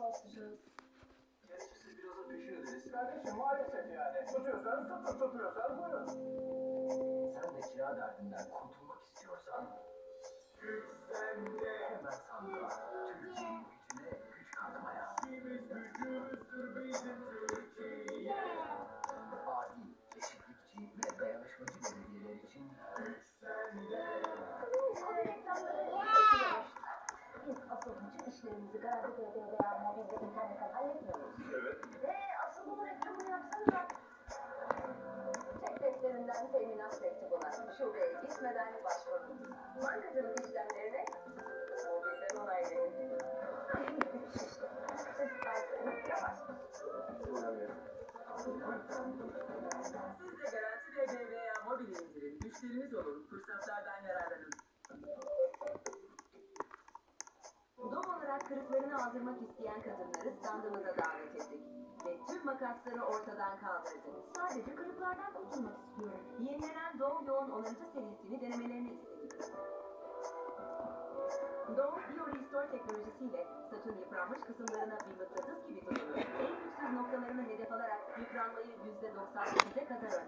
kalkacağız. Gerekirse biraz da öderiz. Kardeşim maalesef yani. Tutuyorsanız tutun, tutmuyorsanız buyurun. Sen de kira derdinden kurtulmak istiyorsan BB veya. Evet. Ve asıl bunu reklamını yapsanıza. Çek defterinden teminat mektubuna şubeye gitmeden başvurun. Bankacılık işlemlerine mobilden onaylayın. Siz kaygılarınız yavaş. Siz de Garanti BB veya mobil indirin, müşteriniz olun, fırsatlardan yararlanın. Kırıklarını aldırmak isteyen kadınları standımıza davet ettik. Ve tüm makasları ortadan kaldırdık. Sadece kırıklardan kurtulmak istiyorum. Yenilenen Doğu Yoğun Onarıcı serisini denemelerini istedik. Doğu Bio Restore teknolojisiyle saçın yıpranmış kısımlarına bir mıknatıs gibi tutunuyor. En güçsüz noktalarını hedef alarak yıpranmayı %98'e kadar önler.